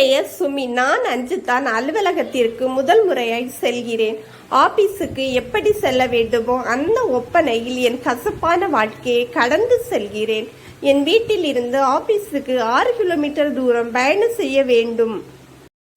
பெயர் சுமி. நான் அஞ்சு தான் அலுவலகத்திற்கு முதல் முறையாய் செல்கிறேன். ஆபீஸுக்கு எப்படி செல்ல வேண்டுமோ அந்த ஒப்பனையில் என் கசப்பான வாழ்க்கையை கடந்து செல்கிறேன். என் வீட்டில் இருந்து ஆபீஸுக்கு ஆறு கிலோமீட்டர் தூரம் பயணம் செய்ய வேண்டும்.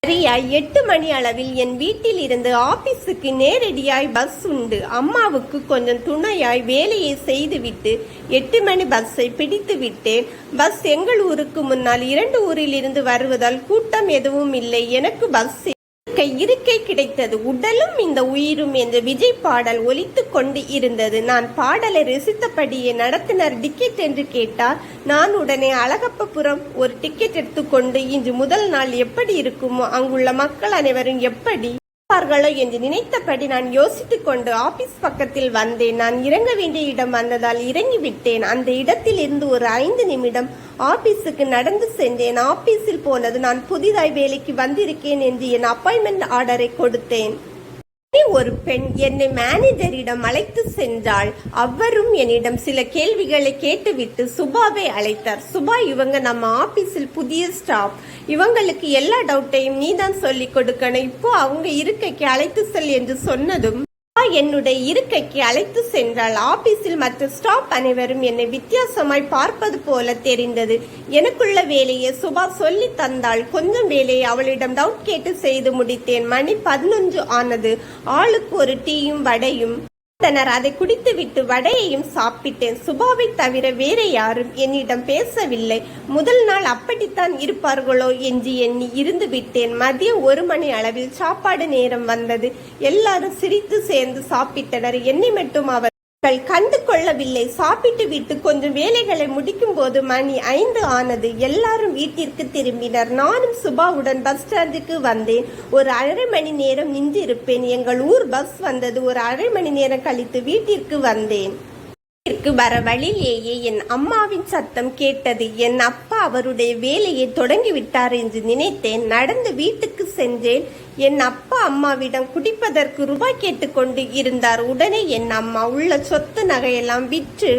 சரியா? எட்டு மணி அளவில் என் வீட்டில் இருந்து ஆபீஸுக்கு நேரடியாய் பஸ் உண்டு. அம்மாவுக்கு கொஞ்சம் துணையாய் வேலையை செய்துவிட்டு எட்டு மணி பஸ்ஸை பிடித்து விட்டேன். பஸ் எங்கள் ஊருக்கு முன்னால் இரண்டு ஊரில் இருந்து வருவதால் கூட்டம் எதுவும் இல்லை. எனக்கு பஸ் இருக்கை இருக்கை கிடைத்தது. உடலும் இந்த உயிரும் என்ற விஜய் பாடல் ஒலித்துக் கொண்டு இருந்தது. நான் பாடலை ரசித்தபடியே நடத்தினர் டிக்கெட் என்று கேட்டார். நான் உடனே அழகப்பபுரம் ஒரு டிக்கெட் எடுத்துக்கொண்டு இன்று முதல் நாள் எப்படி இருக்குமோ அங்குள்ள மக்கள் அனைவரும் எப்படி இருப்பார்களோ என்று நினைத்தபடி நான் யோசித்துக் கொண்டு ஆபீஸ் பக்கத்தில் வந்தேன். நான் இறங்க வேண்டிய இடம் வந்ததால் இறங்கிவிட்டேன். அந்த இடத்தில் இருந்து ஒரு ஐந்து நிமிடம் ஆபீஸுக்கு நடந்து சென்றேன். ஆபீஸில் போனது நான் புதிதாய் வேலைக்கு வந்திருக்கேன் என்று என் அப்பாயின்மெண்ட் ஆர்டரை கொடுத்தேன். ஒரு பெண் என்னை மேனேஜரிடம் அழைத்து சென்றாள். அவரும் என்னிடம் சில கேள்விகளை கேட்டுவிட்டு சுபாவை அழைத்தார். சுபா இவங்க நம்ம ஆபீஸில் புதிய ஸ்டாஃப் இவங்களுக்கு எல்லா டவுட்டையும் நீதான் சொல்லி கொடுக்கணும். இப்போ அவங்க இருக்கைக்கு அழைத்து செல் என்று சொன்னதும் என்னுடைய இருக்கைக்கு அழைத்து சென்றால் ஆபீஸில் மற்ற ஸ்டாஃப் அனைவரும் என்னை வித்தியாசமாய் பார்ப்பது போல தெரிந்தது. எனக்குள்ள வேலையை சுபா சொல்லி தந்தாள் கொஞ்சம் வேலையை அவளிடம் டவுட் கேட்டு செய்து முடித்தேன். மணி பதினொன்று ஆனது. ஆளுக்கு ஒரு டீயும் வடையும் கொடுத்தனர் அதை குடித்துவிட்டு வடையையும் சாப்பிட்டேன். சுபாவை தவிர வேற யாரும் என்னிடம் பேசவில்லை. முதல் நாள் அப்படித்தான் இருப்பார்களோ என்று எண்ணி இருந்து விட்டேன். மதியம் ஒரு மணி அளவில் சாப்பாடு நேரம் வந்தது. எல்லாரும் சிரித்து சேர்ந்து சாப்பிட்டனர். என்னை மட்டும் அவர் மக்கள் கண்டு கொள்ளவில்லை. சாப்பிட்டு விட்டு கொஞ்சம் வேலைகளை முடிக்கும் போது மணி ஐந்து ஆனது எல்லாரும் வீட்டிற்கு திரும்பினர். நானும் சுபாவுடன் பஸ் ஸ்டாண்டுக்கு வந்தேன். ஒரு அரை மணி நேரம் நின்றிருப்பேன். எங்கள் ஊர் பஸ் வந்தது. ஒரு அரை மணி நேரம் கழித்து வீட்டிற்கு வந்தேன். வீட்டிற்கு வர வழியிலேயே என் அம்மாவின் சத்தம் கேட்டது. என் அப்பா அவருடைய வேலையை தொடங்கிவிட்டார் என்று நினைத்தேன். நடந்து வீட்டுக்கு சென்றேன். என் அப்பா அம்மாவிடம் குடிப்பதற்கு ரூபாய் கேட்டுக்கொண்டு இருந்தார். உடனே என் அம்மா உள்ள சொத்து நகையெல்லாம் விற்று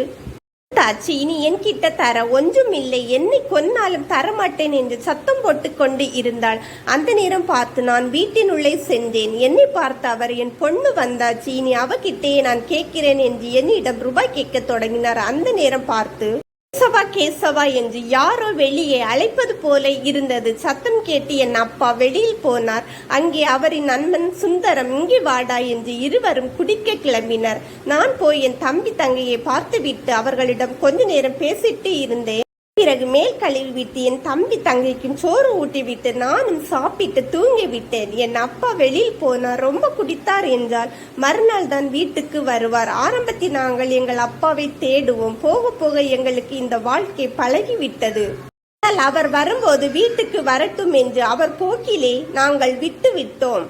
தாச்சி இனி என்கிட்ட தர ஒன்றும் இல்லை. என்னை கொன்னாலும் தரமாட்டேன் என்று சத்தம் போட்டுக்கொண்டு இருந்தாள். அந்த நேரம் பார்த்து நான் வீட்டினுள்ளே சென்றேன். என்னை பார்த்து அவர் என் பொண்ணு வந்தாச்சு. இனி அவகிட்டே நான் கேட்கிறேன் என்று என்னிடம் ரூபாய் கேட்க தொடங்கினார். அந்த நேரம் பார்த்து கேசவா கேசவா என்று யாரோ வெளியே அழைப்பது போல இருந்தது. சத்தம் கேட்டு என் அப்பா வெளியில் போனார். அங்கே அவரின் நண்பன் சுந்தரம் இங்கே வாடா என்று இருவரும் குடிக்க கிளம்பினர். நான் போய் என் தம்பி தங்கையை பார்த்துவிட்டு அவர்களிடம் கொஞ்ச நேரம் பேசிட்டு இருந்தேன். பிறகு மேல் கழுவி விட்டு என் தம்பி தங்கைக்கும் சோறு ஊட்டிவிட்டு நானும் சாப்பிட்டு தூங்கி விட்டேன். என் அப்பா வெளியில் போனார். ரொம்ப குடித்தார் என்றால் மறுநாள் தான் வீட்டுக்கு வருவார். ஆரம்பத்தில் நாங்கள் எங்கள் அப்பாவை தேடுவோம். போக போக எங்களுக்கு இந்த வாழ்க்கை பழகிவிட்டது. ஆனால் அவர் வரும்போது வீட்டுக்கு வரட்டும் என்று அவர் போக்கிலே நாங்கள் விட்டு விட்டோம்.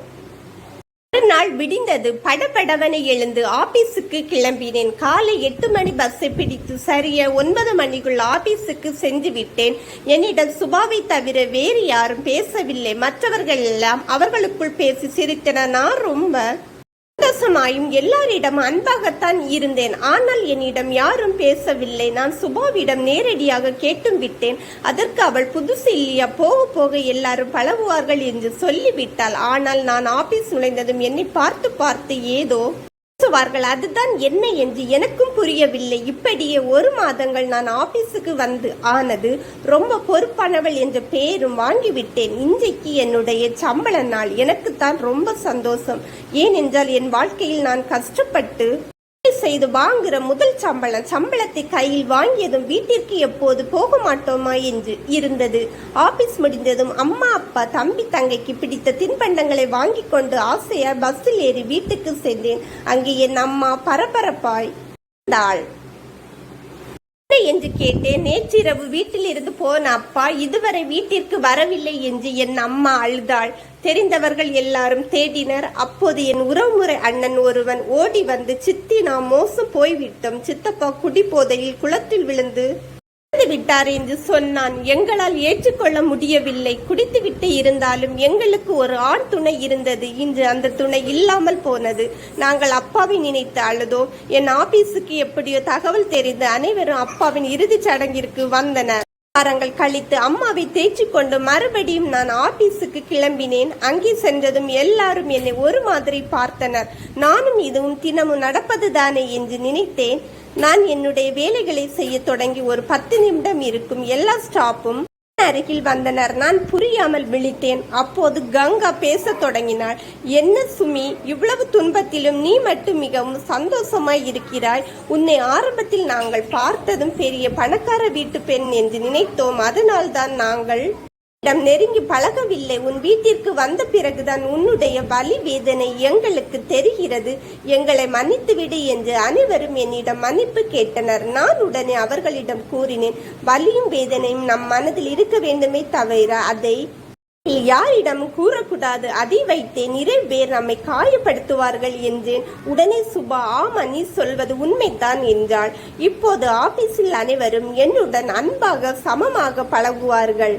மறுநாள் விடிந்தது. படபடவனை எழுந்து ஆபீஸுக்கு கிளம்பினேன். காலை எட்டு மணி பஸ்ஸை பிடித்து சரிய ஒன்பது மணிக்குள் ஆபீஸுக்கு சென்று விட்டேன். என்னிடம் சுபாவை தவிர வேறு யாரும் பேசவில்லை. மற்றவர்கள் எல்லாம் அவர்களுக்குள் பேசி சிரித்தன நான் ரொம்ப சந்தோஷமாயும் எல்லாரிடம் அன்பாகத்தான் இருந்தேன். ஆனால் என்னிடம் யாரும் பேசவில்லை. நான் சுபாவிடம் நேரடியாக கேட்டும் விட்டேன். அதற்கு அவள் புதுசு இல்லையா? போக போக எல்லாரும் பழகுவார்கள் என்று சொல்லிவிட்டாள். ஆனால் நான் ஆபீஸ் நுழைந்ததும் என்னை பார்த்து பார்த்து ஏதோ பேசுவார்கள் அதுதான் என்ன என்று எனக்கும் புரியவில்லை. இப்படியே ஒரு மாதங்கள் நான் ஆபீஸுக்கு வந்து ஆனது ரொம்ப பொறுப்பானவள் என்ற பெயரும் வாங்கிவிட்டேன். இன்றைக்கு என்னுடைய சம்பள நாள். எனக்குத்தான் ரொம்ப சந்தோஷம். ஏனென்றால் என் வாழ்க்கையில் நான் கஷ்டப்பட்டு செய்து வாங்குற முதல் சம்பளம் சம்பளத்தை கையில் வாங்கியதும் வீட்டிற்கு எப்போது போக மாட்டோமா என்று இருந்தது. ஆபீஸ் முடிந்ததும் அம்மா அப்பா தம்பி தங்கைக்கு பிடித்த தின்பண்டங்களை வாங்கி கொண்டு ஆசையா பஸ்ஸில் ஏறி வீட்டுக்கு சென்றேன். அங்கே என் அம்மா பரபரப்பாய் இருந்தாள். என்று கேட்டேன். நேற்றிரவு வீட்டில் இருந்து போன அப்பா இதுவரை வீட்டிற்கு வரவில்லை என்று என் அம்மா அழுதாள். தெரிந்தவர்கள் எல்லாரும் தேடினர். அப்போது என் உறவுமுறை அண்ணன் ஒருவன் ஓடி வந்து சித்தி நாம் மோசம் போய்விட்டோம். சித்தப்பா குடிபோதையில் குளத்தில் விழுந்து குடித்து விட்டார் என்று சொன்னான். எங்களால் ஏற்றுக்கொள்ள முடியவில்லை. குடித்துவிட்டு இருந்தாலும் எங்களுக்கு ஒரு ஆண் துணை இருந்தது. இன்று அந்த துணை இல்லாமல் போனது. நாங்கள் அப்பாவை நினைத்து அழுதோ என் ஆபீஸுக்கு எப்படியோ தகவல் தெரிந்து அனைவரும் அப்பாவின் இறுதிச் சடங்கிற்கு வந்தனர். வாரங்கள் கழித்து அம்மாவை தேய்ச்சி கொண்டு மறுபடியும் நான் ஆபீஸுக்கு கிளம்பினேன். அங்கே சென்றதும் எல்லாரும் என்னை ஒரு மாதிரி பார்த்தனர். நானும் இதுவும் தினமும் நடப்பதுதானே என்று நினைத்தேன். நான் என்னுடைய வேலைகளை செய்ய தொடங்கி ஒரு பத்து நிமிடம் இருக்கும் எல்லா ஸ்டாப்பும் அருகில் வந்தனர். நான் புரியாமல் விழித்தேன். அப்போது கங்கா பேசத் தொடங்கினாள். என்ன சுமி இவ்வளவு துன்பத்திலும் நீ மட்டும் மிகவும் சந்தோஷமாய் இருக்கிறாய். உன்னை ஆரம்பத்தில் நாங்கள் பார்த்ததும் பெரிய பணக்கார வீட்டு பெண் என்று நினைத்தோம். அதனால்தான் நாங்கள் இடம் நெருங்கி பழகவில்லை. உன் வீட்டிற்கு வந்த பிறகுதான் உன்னுடைய வலி வேதனை எங்களுக்கு தெரிகிறது. எங்களை மன்னித்துவிடு என்று அனைவரும் என்னிடம் மன்னிப்பு கேட்டனர். நான் உடனே அவர்களிடம் கூறினேன் வலியும் வேதனையும் நம் மனதில் இருக்க வேண்டுமே தவிர அதை யாரிடம் கூறக்கூடாது. அதை வைத்தே நிறைய பேர் நம்மை காயப்படுத்துவார்கள் என்றேன். உடனே சுபா ஆமா நீ சொல்வது உண்மைதான் என்றாள். இப்போது ஆபீஸில் அனைவரும் என்னுடன் அன்பாக சமமாக பழகுவார்கள்.